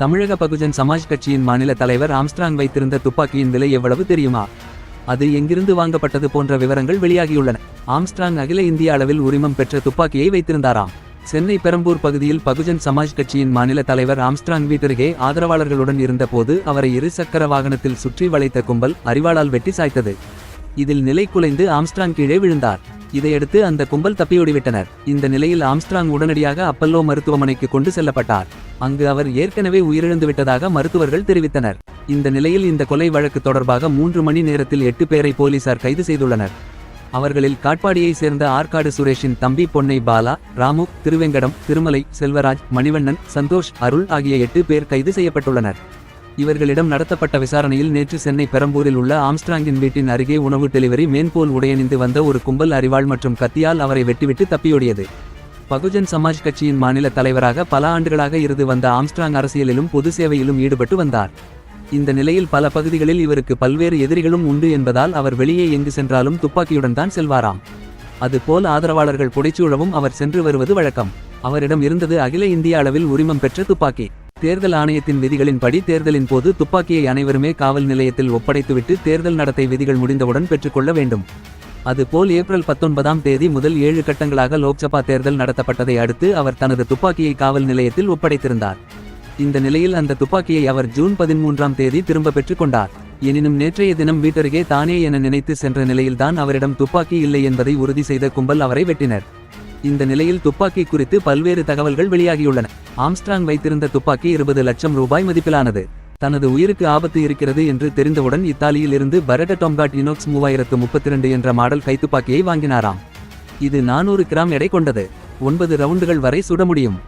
தமிழக பகுஜன் சமாஜ் கட்சியின் மாநில தலைவர் ஆம்ஸ்ட்ராங் வைத்திருந்த துப்பாக்கியின் விலை எவ்வளவு தெரியுமா? அது எங்கிருந்து வாங்கப்பட்டது போன்ற விவரங்கள் வெளியாகியுள்ளன. ஆம்ஸ்ட்ராங் அகில இந்திய அளவில் உரிமம் பெற்ற துப்பாக்கியை வைத்திருந்தாராம். சென்னை பெரம்பூர் பகுதியில் பகுஜன் சமாஜ் கட்சியின் மாநில தலைவர் ஆம்ஸ்ட்ராங் வீட்டருகே ஆதரவாளர்களுடன் இருந்தபோது அவரை இரு சக்கர வாகனத்தில் சுற்றி வளைத்த கும்பல் அரிவாளால் வெட்டி சாய்த்தது. இதில் நிலை குலைந்து ஆம்ஸ்ட்ராங் கீழே விழுந்தார். இதையடுத்து அந்த கும்பல் தப்பியோடிவிட்டனர். இந்த நிலையில் ஆம்ஸ்ட்ராங் உடனடியாக அப்பல்லோ மருத்துவமனைக்கு கொண்டு செல்லப்பட்டார். அங்கு அவர் ஏற்கனவே உயிரிழந்து விட்டதாக மருத்துவர்கள் தெரிவித்தனர். இந்த நிலையில் இந்த கொலை வழக்கு தொடர்பாக மூன்று மணி நேரத்தில் எட்டு பேரை போலீசார் கைது செய்துள்ளனர். அவர்களில் காட்பாடியை சேர்ந்த ஆற்காடு சுரேஷின் தம்பி பொன்னை பாலா ராமு திருவெங்கடம் திருமலை செல்வராஜ் மணிவண்ணன் சந்தோஷ் அருள் ஆகிய எட்டு பேர் கைது செய்யப்பட்டுள்ளனர். இவர்களிடம் நடத்தப்பட்ட விசாரணையில் நேற்று சென்னை பெரம்பூரில் உள்ள ஆம்ஸ்ட்ராங்கின் வீட்டின் அருகே உணவு டெலிவரி மேன்போல் உடையணிந்து வந்த ஒரு கும்பல் அரிவாள் மற்றும் கத்தியால் அவரை வெட்டிவிட்டு தப்பியோடியது. பகுஜன் சமாஜ் கட்சியின் மாநில தலைவராக பல ஆண்டுகளாக இருந்து வந்த ஆம்ஸ்ட்ராங் அரசியலிலும் பொது சேவையிலும் ஈடுபட்டு வந்தார். இந்த நிலையில் பல பகுதிகளில் இவருக்கு பல்வேறு எதிரிகளும் உண்டு என்பதால் அவர் வெளியே எங்கு சென்றாலும் துப்பாக்கியுடன் தான் செல்வாராம். அதுபோல் ஆதரவாளர்கள் புடைச்சூழவும் அவர் சென்று வருவது வழக்கம். அவரிடம் இருந்தது அகில இந்திய அளவில் உரிமம் பெற்ற துப்பாக்கி. தேர்தல் ஆணையத்தின் விதிகளின்படி தேர்தலின் போது துப்பாக்கியை அனைவருமே காவல் நிலையத்தில் ஒப்படைத்துவிட்டு தேர்தல் நடத்தை விதிகள் முடிந்தவுடன் பெற்றுக்கொள்ள வேண்டும். அதுபோல் ஏப்ரல் பத்தொன்பதாம் தேதி முதல் ஏழு கட்டங்களாக லோக்சபா தேர்தல் நடத்தப்பட்டதை அடுத்து அவர் தனது துப்பாக்கியை காவல் நிலையத்தில் ஒப்படைத்திருந்தார். இந்த நிலையில் அந்த துப்பாக்கியை அவர் ஜூன் பதிமூன்றாம் தேதி திரும்ப பெற்றுக் கொண்டார் எனினும் நேற்றைய தினம் வீட்டருகே தானே என நினைத்து சென்ற நிலையில்தான் அவரிடம் துப்பாக்கி இல்லை என்பதை உறுதி செய்த கும்பல் அவரை வெட்டினர். இந்த நிலையில் துப்பாக்கி குறித்து பல்வேறு தகவல்கள் வெளியாகியுள்ளன. ஆம்ஸ்ட்ராங் வைத்திருந்த துப்பாக்கி இருபது லட்சம் ரூபாய் மதிப்பிலானது. தனது உயிருக்கு ஆபத்து இருக்கிறது என்று தெரிந்தவுடன் இத்தாலியில் இருந்து பரட டொம்காட் இனோக்ஸ் மூவாயிரத்து முப்பத்திரண்டு என்ற மாடல் கைத்துப்பாக்கியை வாங்கினாராம். இது நானூறு கிராம் எடை கொண்டது. ஒன்பது ரவுண்டுகள் வரை சுட முடியும்.